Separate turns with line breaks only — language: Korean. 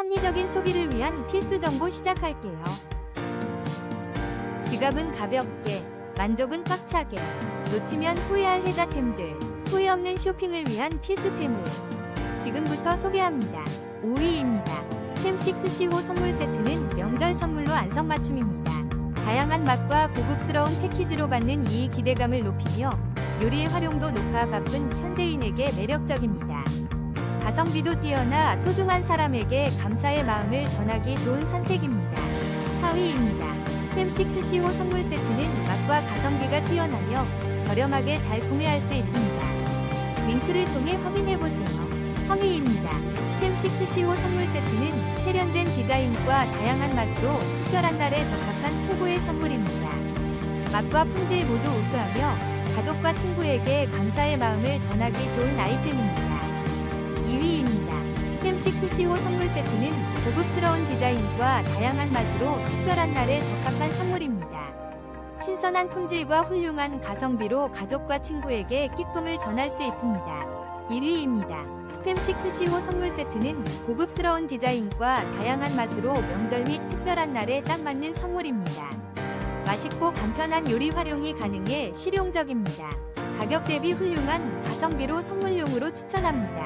합리적인 소비를 위한 필수 정보 시작할게요. 지갑은 가볍게, 만족은 꽉차게, 놓치면 후회할 혜자템들, 후회 없는 쇼핑을 위한 필수템을 지금부터 소개합니다. 5위입니다. 스팸6 CO 선물 세트는 명절 선물로 안성맞춤입니다. 다양한 맛과 고급스러운 패키지로 받는 이 기대감을 높이며 요리의 활용도 높아 바쁜 현대인에게 매력적입니다. 가성비도 뛰어나 소중한 사람에게 감사의 마음을 전하기 좋은 선택입니다. 4위입니다. 스팸6 CO 선물 세트는 맛과 가성비가 뛰어나며 저렴하게 잘 구매할 수 있습니다. 링크를 통해 확인해보세요. 3위입니다. 스팸6 CO 선물 세트는 세련된 디자인과 다양한 맛으로 특별한 날에 적합한 최고의 선물입니다. 맛과 품질 모두 우수하며 가족과 친구에게 감사의 마음을 전하기 좋은 아이템입니다. 2위입니다. 스팸6 CO 선물 세트는 고급스러운 디자인과 다양한 맛으로 특별한 날에 적합한 선물입니다. 신선한 품질과 훌륭한 가성비로 가족과 친구에게 기쁨을 전할 수 있습니다. 1위입니다. 스팸6 CO 선물 세트는 고급스러운 디자인과 다양한 맛으로 명절 및 특별한 날에 딱 맞는 선물입니다. 맛있고 간편한 요리 활용이 가능해 실용적입니다. 가격 대비 훌륭한 가성비로 선물용으로 추천합니다.